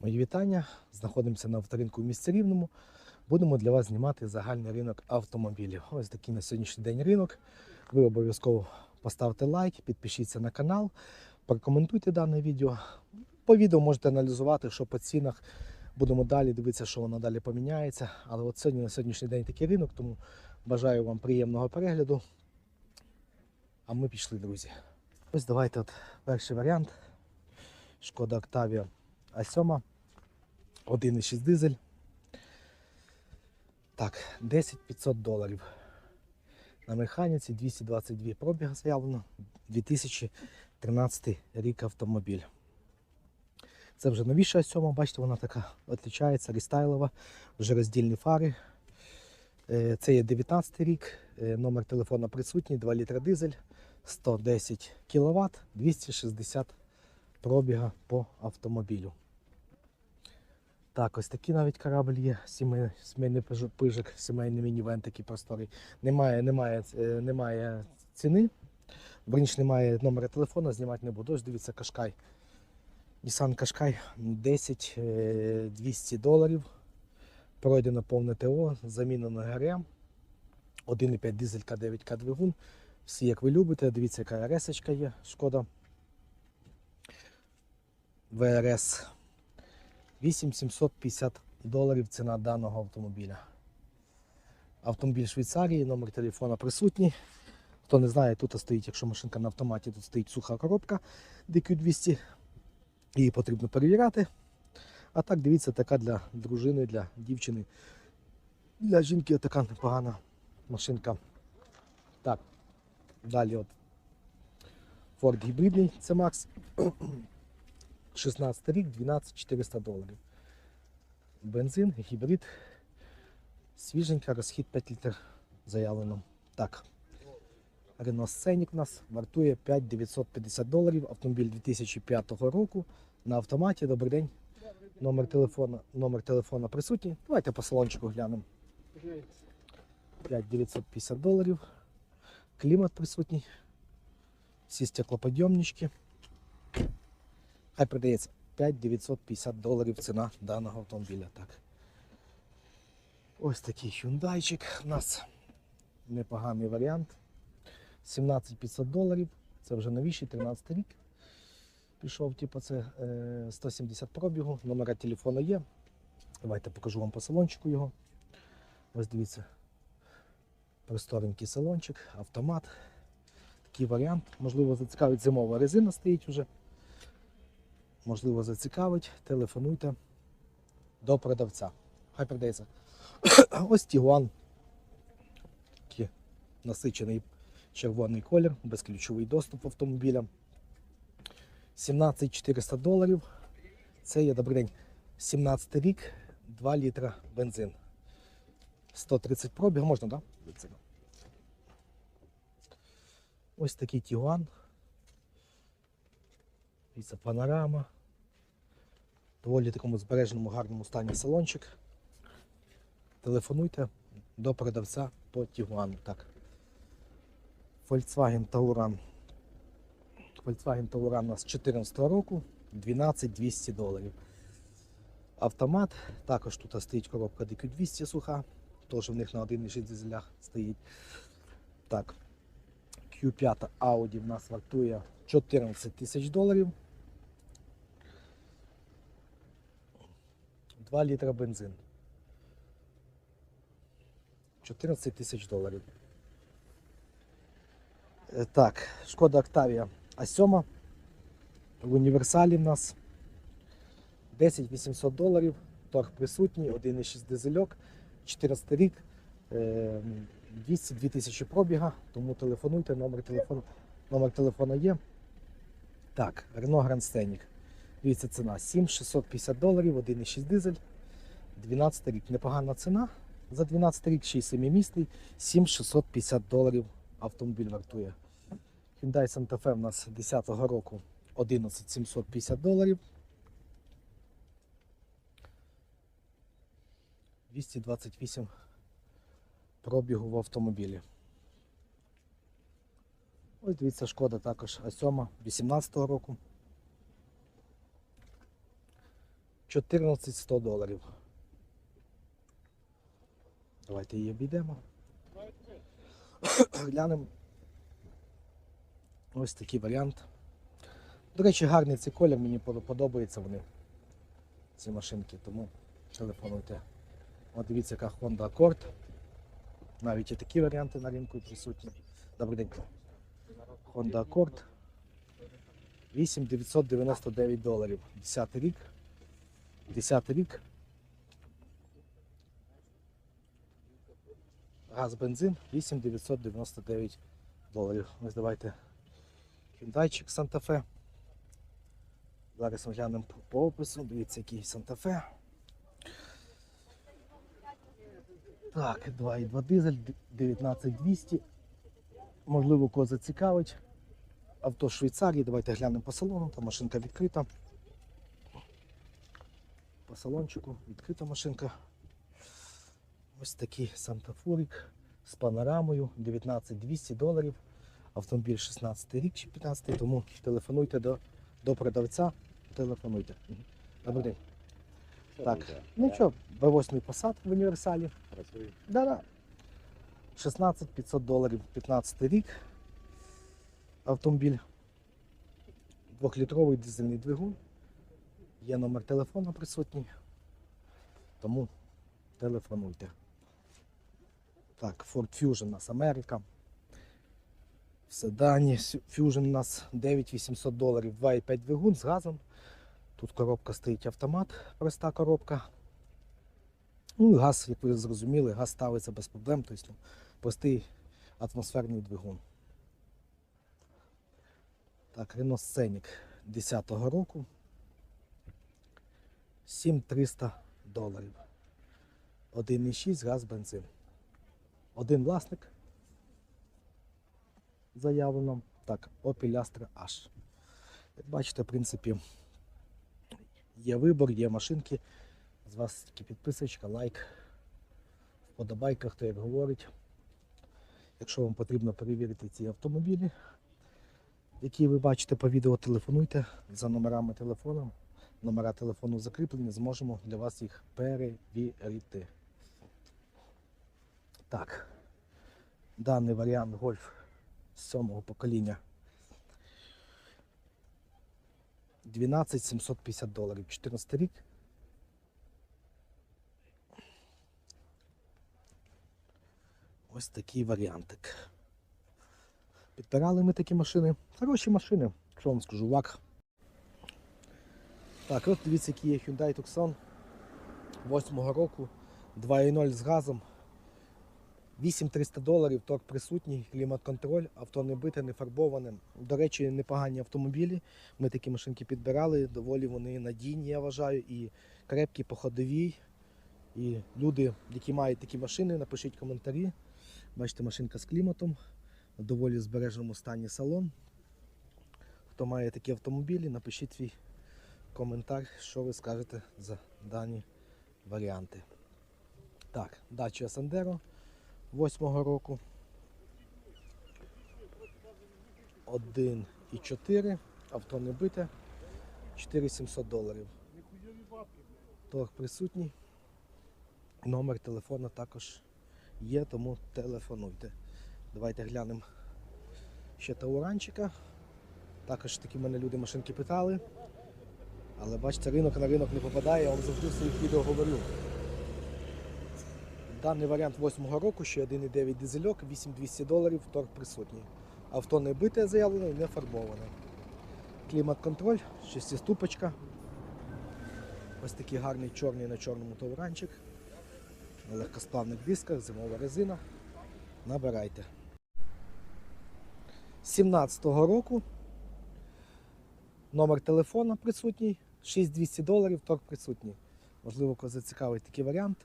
Мої вітання. Знаходимося на авторинку в місті Рівному. Будемо для вас знімати загальний ринок автомобілів. Ось такий на сьогоднішній день ринок. Ви обов'язково поставте лайк, підпишіться на канал, прокоментуйте дане відео. По відео можете аналізувати, що по цінах. Будемо далі дивитися, що воно далі поміняється. Але от сьогодні на сьогоднішній день такий ринок, тому бажаю вам приємного перегляду. А ми пішли, друзі. Ось давайте от перший варіант. Шкода Octavia А7. 1,6 дизель. Так, 10 500 доларів. На механіці 222 пробіга заявлено. 2013 рік автомобіль. Це вже новіша А7, бачите, вона така відрізняється, рестайлова, вже роздільні фари. Е, Це є 19 рік, е, номер телефона присутній, 2 літра дизель, 110 кВт, 260 пробіга по автомобілю. Так, ось такий навіть корабль є, сімей, сімейний пижик, сімейний мінівен такий просторий. Немає, немає, е, немає ціни. Верніше немає номера телефону, знімати не буду. Ось дивіться, Кашкай. Nissan Qashqai 10 е, 200 доларів. Пройдено повне ТО, замінено ГРМ. 1,5 дизель К9К двигун. Всі, як ви любите, дивіться, яка РС є, шкода. ВРС 8750 доларів ціна даного автомобіля. Автомобіль Швейцарії, номер телефона присутній. Хто не знає, тут стоїть, якщо машинка на автоматі, тут стоїть суха коробка DQ200. Її потрібно перевіряти. А так, дивіться, така для дружини, для дівчини. Для жінки така непогана машинка. Так, далі от Ford гібридний C-Max. 16 рік, 12 400 доларів. Бензин, гібрид. Свіженька, розхід 5 літрів заявлено. Так. Renault Scenic у нас вартує 5950 доларів. Автомобіль 2005 року на автоматі. Добрий день. Номер телефона, номер телефона присутній. Давайте по салончику глянемо. 5950 доларів. Клімат присутній. Всі стеклоподйомнички. Хай продається 5950 доларів ціна даного автомобіля. Так. Ось такий Hyundaiчик у нас непоганий варіант. 17500 доларів. Це вже новіший, 13 рік. Пішов, типу, це е, 170 пробігу, номера телефону є. Давайте покажу вам по салончику його. Ось дивіться. Просторенький салончик, автомат. Такий варіант. Можливо, зацікавить зимова резина стоїть вже. Можливо, зацікавить. Телефонуйте до продавця. Хай продається. Ось Тігуан. Такий насичений червоний колір, безключовий доступ автомобіля. 17 400 доларів. Це є добрий день. 17 рік, 2 літра бензин. 130 пробіг, можна, так? Да? Ось такий Тігуан. Дивіться, панорама. Доволі такому збереженому гарному стані салончик. Телефонуйте до продавця по Тігуану. Так. Volkswagen Tauran. Volkswagen Tauran у нас 14 року, 12 200 доларів. Автомат, також тут стоїть коробка DQ200 суха, теж в них на 1,6 дизелях стоїть. Так, Q5 Audi в нас вартує 14 тисяч доларів. 2 літра бензин. 14 тисяч доларів. Е, Так, шкода Octavia А7. В універсалі в нас 10 800 доларів. Торг присутній, 1,6 дизельок, 14 рік, е, 202 тисячі пробіга, тому телефонуйте, номер телефону, номер телефону є. Так, Renault Grand Scenic. Дивіться, ціна 7650 доларів, 1,6 дизель, 12 рік. Непогана ціна. За 12 рік 6 місний, 7650 доларів автомобіль вартує. Hyundai Santa Fe у нас 10-го року 11 750 доларів. 228 пробігу в автомобілі. Ось дивіться, шкода також А7 18-го року. 14100 доларів. Давайте її обійдемо. Глянемо. Ось такий варіант. До речі, гарний цей колір, мені подо- подобаються вони. Ці машинки, тому телефонуйте. От дивіться, яка Honda Accord. Навіть і такі варіанти на ринку присутні. Добрий день. Honda Accord. 8999 доларів. 10 рік. 10 рік. Газ бензин 8999 доларів. Ось давайте Santa Fe. Зараз ми глянемо по- опису. Дивіться, який Fe. Так, 2,2 дизель, 19200. Можливо, кого зацікавить. Авто Швейцарії. Давайте глянемо по салону. Там машинка відкрита. Салончику відкрита машинка. Ось такий Сантафурик з панорамою 19200 доларів. Автомобіль 16 рік чи 15, тому телефонуйте до, до продавця. Телефонуйте. Добрий день. Так, ну що, B8 посад в універсалі. Працює. Да-да. 16 500 доларів 15 рік. Автомобіль. Двохлітровий дизельний двигун. Є номер телефону присутній. Тому телефонуйте. Так, Ford Fusion у нас Америка. В седані Fusion у нас 9800 доларів, 2,5 двигун з газом. Тут коробка стоїть автомат, проста коробка. Ну, і газ, як ви зрозуміли, газ ставиться без проблем, тобто простий атмосферний двигун. Так, Renault Scenic 10-го року. 7300 доларів. 1,6 газ бензин. Один власник заявлено. Так, Opel Astra H. Як бачите, в принципі, є вибор, є машинки. З вас тільки підписочка, лайк, вподобайка, хто як говорить. Якщо вам потрібно перевірити ці автомобілі, які ви бачите по відео, телефонуйте за номерами телефону. Номера телефону закріплені, зможемо для вас їх перевірити. Так, даний варіант гольф сьомого покоління. 12 750 доларів, 14 рік. Ось такий варіантик. Підбирали ми такі машини. Хороші машини, що вам скажу, вак. Так, от дивіться, який є Hyundai Tucson 8-го року, 2.0 з газом. 8300 доларів, торг присутній, клімат-контроль, авто не бите, не фарбоване. До речі, непогані автомобілі. Ми такі машинки підбирали, доволі вони надійні, я вважаю, і крепкі по ходовій. І люди, які мають такі машини, напишіть коментарі. Бачите, машинка з кліматом, в доволі збереженому стані салон. Хто має такі автомобілі, напишіть свій коментар, що ви скажете за дані варіанти. Так, Dacia Sandero 8 року. 1,4. Авто не бите. 4700 доларів. Торг присутній. Номер телефона також є, тому телефонуйте. Давайте глянемо ще тауранчика. Також такі мене люди машинки питали. Але бачите, ринок на ринок не попадає, я вам завжди в своїх відео говорю. Даний варіант 8-го року, ще 1,9 дизельок, 8200 доларів, торг присутній. Авто не бите заявлено і не фарбоване. Клімат-контроль, шестиступочка. Ось такий гарний чорний на чорному тауранчик. На легкосплавних дисках, зимова резина. Набирайте. 17-го року. Номер телефона присутній. 6200 доларів, торг присутній. Можливо, кого зацікавить такий варіант.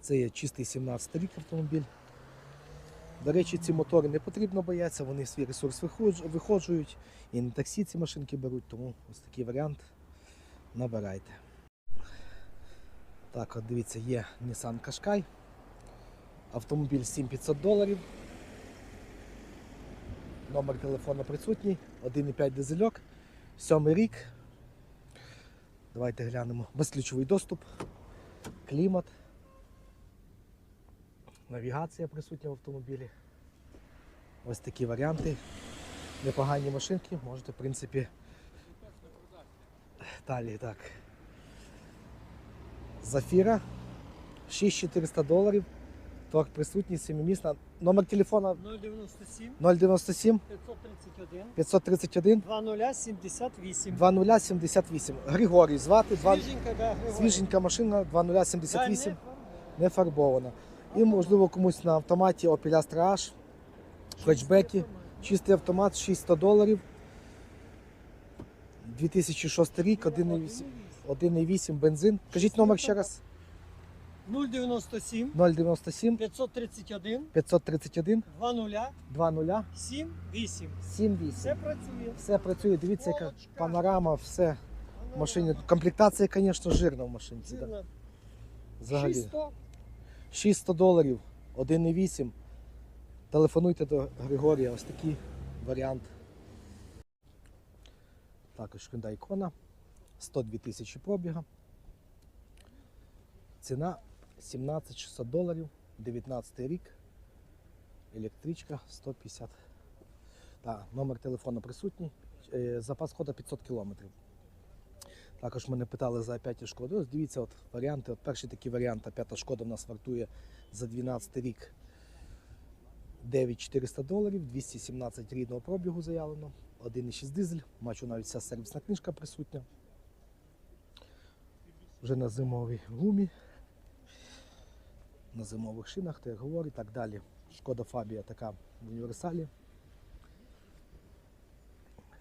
Це є чистий 17 рік автомобіль. До речі, ці мотори не потрібно боятися, вони свій ресурс виходжують. І на таксі ці машинки беруть, тому ось такий варіант набирайте. Так, от дивіться, є Nissan Qashqai. Автомобіль 7500 доларів. Номер телефону присутній, 1,5 дизельок, 7 рік. Давайте глянемо. Безключовий доступ, клімат, навігація присутня в автомобілі. Ось такі варіанти. Непогані машинки, можете, в принципі. Далі, так. Зафіра 6400 доларів. Торг присутній, 7-місна. Номер телефона 097 097 531 531 2078. 2078. Григорій звати. Свіженька, да, Григорій. Свіженька машина Да, 2078, не фарбована. І можливо комусь на автоматі Opel Astra H, флетчбеки, чистий автомат 600 доларів. 2006 рік, 1,8 1,8 бензин. Кажіть номер ще раз. 097 097 531 531 20 20 78. 78. Все працює. Все працює, дивіться, яка Полочка. панорама, все в машині. Комплектація, звісно, жирна в машинці. Да. Зірна. Взагалі. 600. 600 доларів, 1,8. Телефонуйте до Григорія, ось такий варіант. Також Hyundai Kona, 102 тисячі пробіга. Ціна 17 600 доларів, 19 рік. Електричка 150. Так, номер телефону присутній. Е, Запас хода 500 кілометрів. Також мене питали за п'яті шкоди. Ось дивіться, от варіанти. От перший такий варіант, п'ята шкода в нас вартує за 12 рік 9400 доларів, 217 рідного пробігу заявлено, 1,6 дизель, бачу навіть вся сервісна книжка присутня. Вже на зимовій гумі, на зимових шинах, то я говорю, так далі. Шкода Фабія така в універсалі.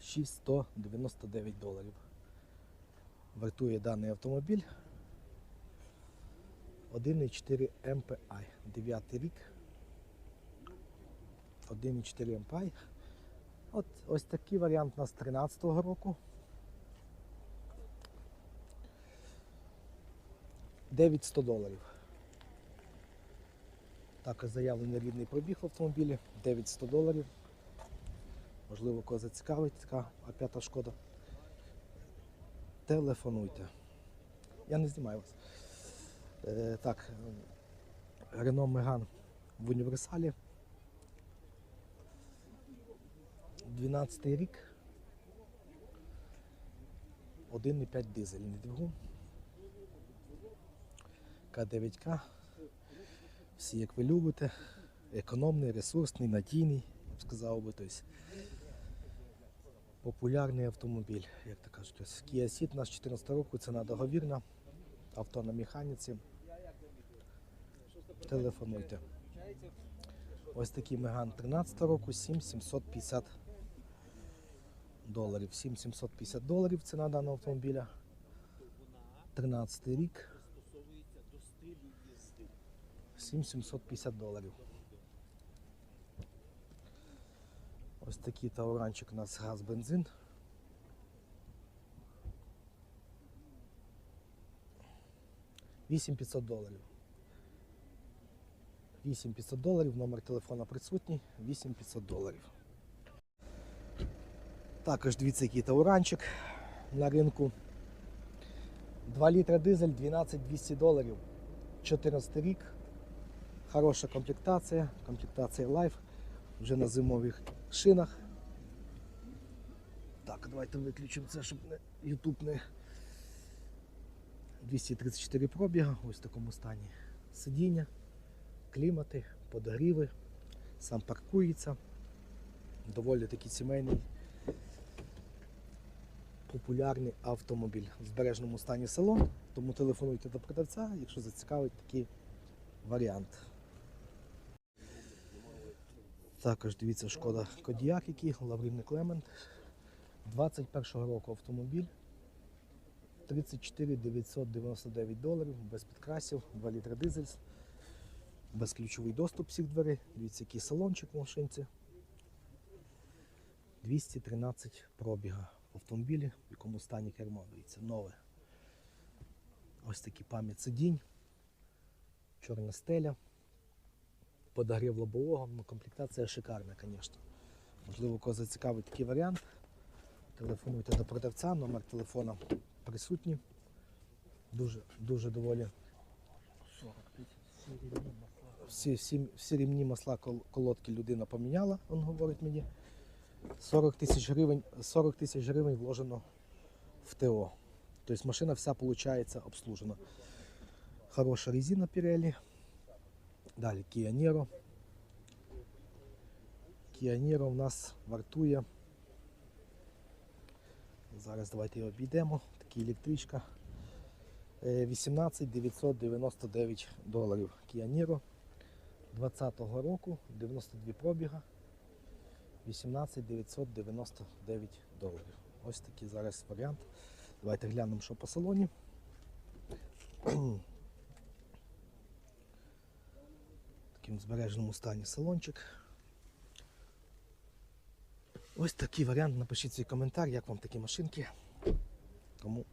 6199 доларів. Вартує даний автомобіль. 1,4 MPI. 9 рік. 1,4 MPI. От ось такий варіант у нас 13-го року. 9100 доларів. Також заявлений рідний пробіг в автомобілі. 9100 доларів. Можливо, кого зацікавить така А5 шкода. Телефонуйте. Я не знімаю вас. Е, так, Рено Меган в універсалі. 12 рік. 1,5 дизельний двигун. К9К. Всі як ви любите. Економний, ресурсний, надійний, я б сказав би. Тобто, популярний автомобіль, як то кажуть. Ось Kia Ceed у нас 14 року, ціна договірна, авто на механіці. Телефонуйте. Ось такий Меган 13 року, 7750 доларів. 7750 доларів ціна даного автомобіля. 13 рік. 7750 доларів. Ось такий тауранчик у нас газ-бензин. Вісім 500 доларів. 8500 доларів, номер телефона присутній, 8500 доларів. Також дивіться, який тауранчик на ринку. 2 літра дизель, 12200 доларів. 14 рік. Хороша комплектація, комплектація Life. Вже на зимових шинах. Так, давайте виключимо це, щоб YouTube не 234 пробіга, ось в такому стані. Сидіння, клімати, подогріви, сам паркується. Доволі такий сімейний популярний автомобіль в збережному стані салон. Тому телефонуйте до продавця, якщо зацікавить такий варіант. Також дивіться шкода Кодіак, який Лаврівний Клемент. 21-го року автомобіль. 34 999 доларів, без підкрасів, 2 літри дизель, безключовий доступ всіх дверей. Дивіться, який салончик в машинці. 213 пробіга в автомобілі, в якому стані кермо, дивіться, нове. Ось такий пам'ять сидінь, чорна стеля, подогрів лобового, ну, комплектація шикарна, звісно. Можливо, кого зацікавить такий варіант. Телефонуйте до продавця, номер телефона присутній. Дуже, дуже доволі. Всі, всі, всі рівні масла колодки людина поміняла, він говорить мені. 40 тисяч гривень, 40 тисяч гривень вложено в ТО. Тобто машина вся виходить обслужена. Хороша резина Pirelli. Далі. Kia Niro у нас вартує. Зараз давайте його обійдемо. Така електричка. Е, 18 999 доларів Kia Niro 20-го року, 92 пробіга, 18 999 доларів. Ось такий зараз варіант. Давайте глянемо, що по салоні. В такому збереженому стані салончик. Ось такий варіант. Напишіть свій коментар, як вам такі машинки. Тому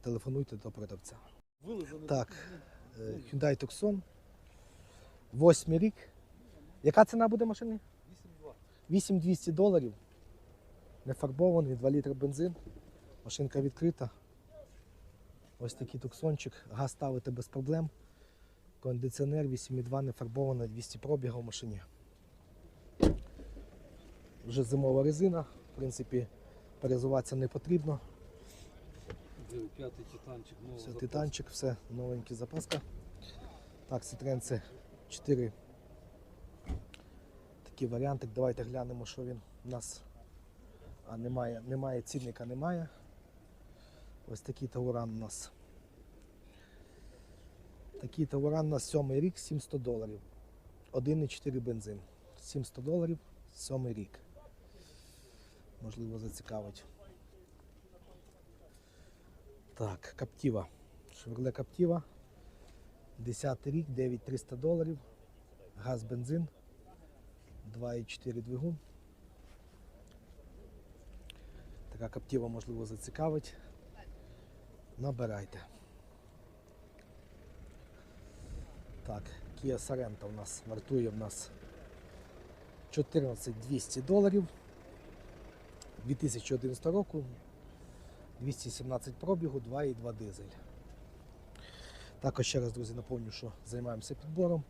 телефонуйте до продавця. Так, е, Hyundai Tucson. Восьмий рік. Яка ціна буде машини? 8200 доларів. Не фарбований, 2 літри бензин. Машинка відкрита. Ось такий туксончик. Газ ставити без проблем. Кондиціонер 8,2 не фарбована, 200 пробіга в машині. Вже зимова резина. В принципі, перезуватися не потрібно. П'ятий титанчик, ну, Все, титанчик, все, новенький запаска. Так, Citroen це 4. Такий варіантик. Давайте глянемо, що він у нас. А немає, немає цінника, немає. Ось такий тауран у нас. Такий тауран нас сьомий рік, 700 доларів. 1,4 бензин. 700 доларів, сьомий рік. Можливо, зацікавить. Так, Каптіва. Шевроле Каптіва. 10 рік, 9300 доларів. Газ, бензин. 2,4 двигун. Така Каптіва, можливо, зацікавить. Набирайте. Так, Kia Sorento у нас вартує в нас 14200 доларів. 2011 року. 217 пробігу, 2,2 дизель. Також ще раз, друзі, напомню, що займаємося підбором.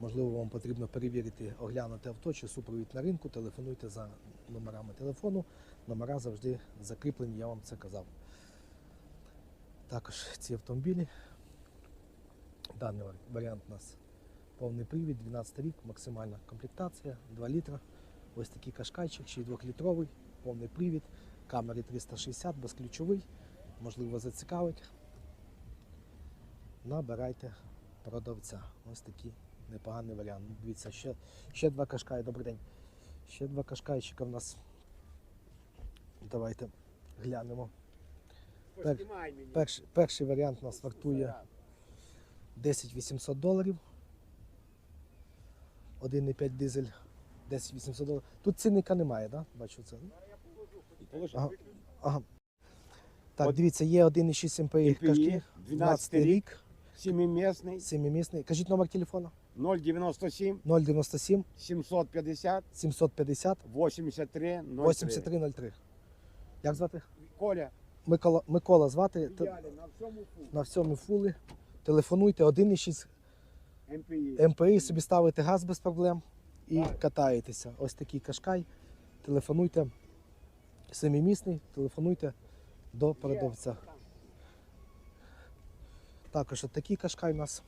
Можливо, вам потрібно перевірити, оглянути авто чи супровід на ринку. Телефонуйте за номерами телефону. Номера завжди закріплені, я вам це казав. Також ці автомобілі. Даний варіант у нас повний привід, 12 рік, максимальна комплектація, 2 літра. Ось такий кашкайчик, ще й 2-літровий, повний привід, камери 360, безключовий, можливо зацікавить. Набирайте продавця. Ось такий непоганий варіант. Дивіться, ще, ще два кашкаї, добрий день. Ще два кашкайчика в нас. Давайте глянемо. Пер, перший, перший варіант у нас вартує 10 800 доларів. 1,5 дизель 10 800 доларів. Тут цінника немає? Да? Бачу це. Ага. ага. Так, От- дивіться, є 1,6 МПІ кашки. 12 рік, Семимісний, Семимісний. Кажіть номер телефону. 097 097 750 750 83 03. 8303. Як звати? Коля, Микола, Микола звати. Ідеалі на всьому фу. На всьому фули. Телефонуйте 1,6 МПІ. МПІ, собі ставите газ без проблем і катаєтеся. Ось такий кашкай. Телефонуйте. Семимісний, телефонуйте до продавця. Також от такий кашкай у нас.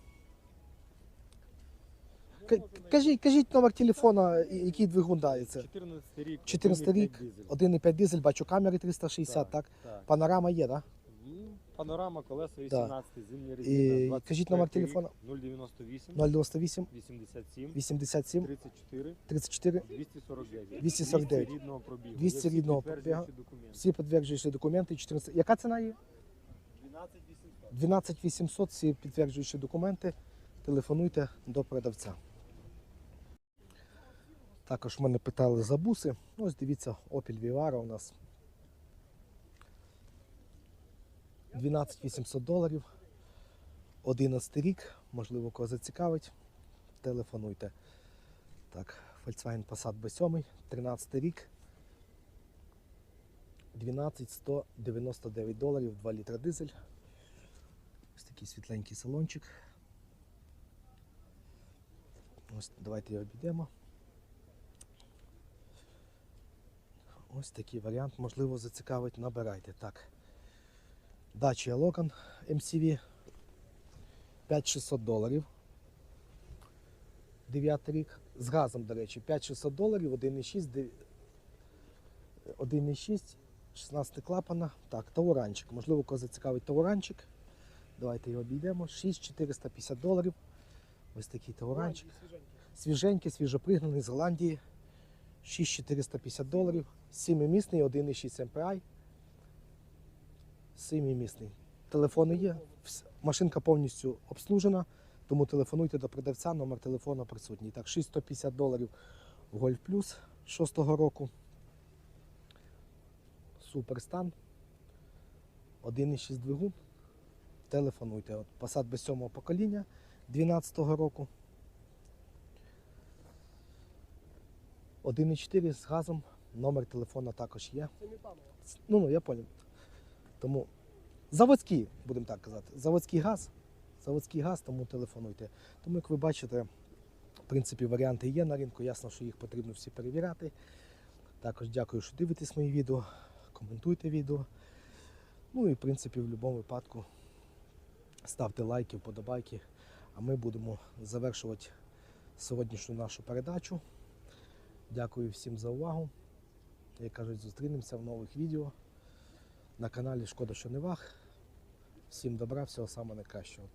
К- Кажіть, кажіть номер телефона, який двигун дається. 14 рік. 14 рік, 1,5 дизель, бачу камери 360, так? так. Панорама є, так? Панорама, колеса 18, зимні резина. 23 кажіть номер телефона. 098 098 87 87 34 34 249. 249. 200 рідного пробігу. 200 Є всі рідного пробігу. документи. всі підтверджуючі документи. 14. Яка ціна є? 12 800, всі підтверджуючі документи. Телефонуйте до продавця. Також мене питали за буси. Ось дивіться, Opel Vivaro у нас. 12 800 доларів. 11 рік, можливо, кого зацікавить. Телефонуйте. Так, Volkswagen Passat B7, 13 рік. 12 199 доларів, 2 літра дизель. Ось такий світленький салончик. Ось давайте його обійдемо. Ось такий варіант, можливо, зацікавить, набирайте. Так. Dacia Logan MCV 5600 доларів. 9 рік. З газом, до речі, 5600 доларів, 1,6, 1,6, 16 клапана. Так, тауранчик. Можливо, кого зацікавить тауранчик. Давайте його обійдемо. 6450 доларів. Ось такий тауранчик. Свіженький, свіжопригнаний з Голландії. 6450 доларів. 7-місний, 1,6 MPI. 7-місний. Телефони є. Машинка повністю обслужена, тому телефонуйте до продавця, номер телефону присутній. Так, 6150 доларів Golf Plus 6-го року. Супер стан. 1,6 двигун. Телефонуйте. От Passat без 7 покоління 12-го року. 1,4 з газом. Номер телефона також є. Це не пам'ять. Ну, ну, я понял. Тому заводський, будемо так казати. Заводський газ. Заводський газ, тому телефонуйте. Тому, як ви бачите, в принципі, варіанти є на ринку. Ясно, що їх потрібно всі перевіряти. Також дякую, що дивитесь мої відео, коментуйте відео. Ну і в принципі, в будь-якому випадку ставте лайки, вподобайки. А ми будемо завершувати сьогоднішню нашу передачу. Дякую всім за увагу. Як кажуть, зустрінемося в нових відео на каналі Шкода, що не вах. Всім добра, всього самого найкращого.